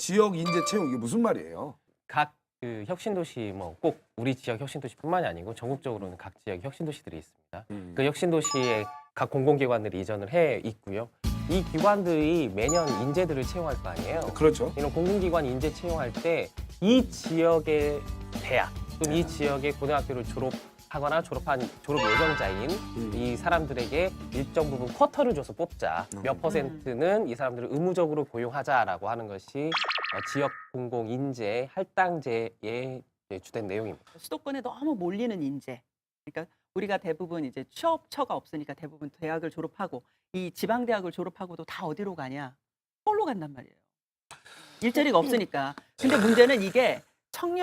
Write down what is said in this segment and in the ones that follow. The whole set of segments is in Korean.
지역 인재 채용 이게 무슨 말이에요? 각 그 혁신도시 뭐 꼭 우리 지역 혁신도시뿐만이 아니고 전국적으로는 각 지역 혁신도시들이 있습니다. 음. 그 혁신도시에 각 공공기관들이 이전을 해 있고요. 이 기관들이 매년 인재들을 채용할 거 아니에요. 그렇죠. 이런 공공기관 인재 채용할 때 이 지역의 대학 또는 이 지역의 고등학교를 졸업하거나 졸업한 졸업 예정자인 음. 이 사람들에게 일정 부분 쿼터를 줘서 뽑자. 음. 몇 퍼센트는 이 사람들을 의무적으로 고용하자라고 하는 것이 어, 지역 공공 인재 할당제의 주된 내용입니다. 수도권에 너무 몰리는 인재. 그러니까 우리가 대부분 이제 취업처가 없으니까 대부분 대학을 졸업하고 이 지방 대학을 졸업하고도 다 어디로 가냐? 서울로 간단 말이에요. 일자리가 없으니까. 근데 문제는 이게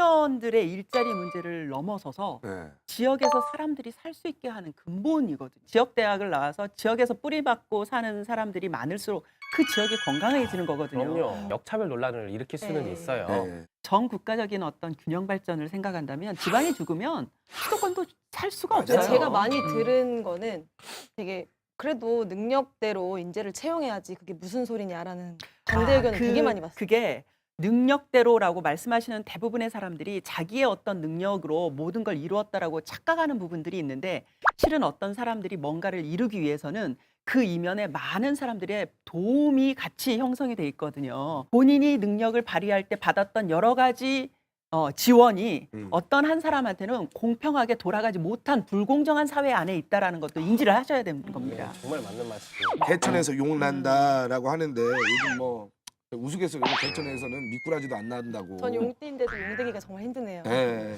청년들의 일자리 문제를 넘어서서 네. 지역에서 사람들이 살 수 있게 하는 근본이거든요. 지역 대학을 나와서 지역에서 뿌리박고 사는 사람들이 많을수록 그 지역이 건강해지는 거거든요. 그럼요. 역차별 논란을 일으킬 수는 네. 있어요. 네. 전 국가적인 어떤 균형 발전을 생각한다면 지방이 죽으면 수도권도 살 수가 맞아요. 없어요. 근데 제가 많이 음. 들은 거는 되게 그래도 능력대로 인재를 채용해야지 그게 무슨 소리냐라는 반대 아, 의견을 그- 되게 많이 봤어요. 그게 능력대로라고 말씀하시는 대부분의 사람들이 자기의 어떤 능력으로 모든 걸 이루었다라고 착각하는 부분들이 있는데 실은 어떤 사람들이 뭔가를 이루기 위해서는 그 이면에 많은 사람들의 도움이 같이 형성이 돼 있거든요. 본인이 능력을 발휘할 때 받았던 여러 가지 어, 지원이 음. 어떤 한 사람한테는 공평하게 돌아가지 못한 불공정한 사회 안에 있다라는 것도 인지를 하셔야 되는 겁니다. 네, 정말 맞는 말씀이에요. 개천에서 욕 난다라고 하는데 요즘 뭐 우스갯소리로 개천에서는 미꾸라지도 안 난다고. 전 용띠인데도 용되기가 정말 힘드네요. 네.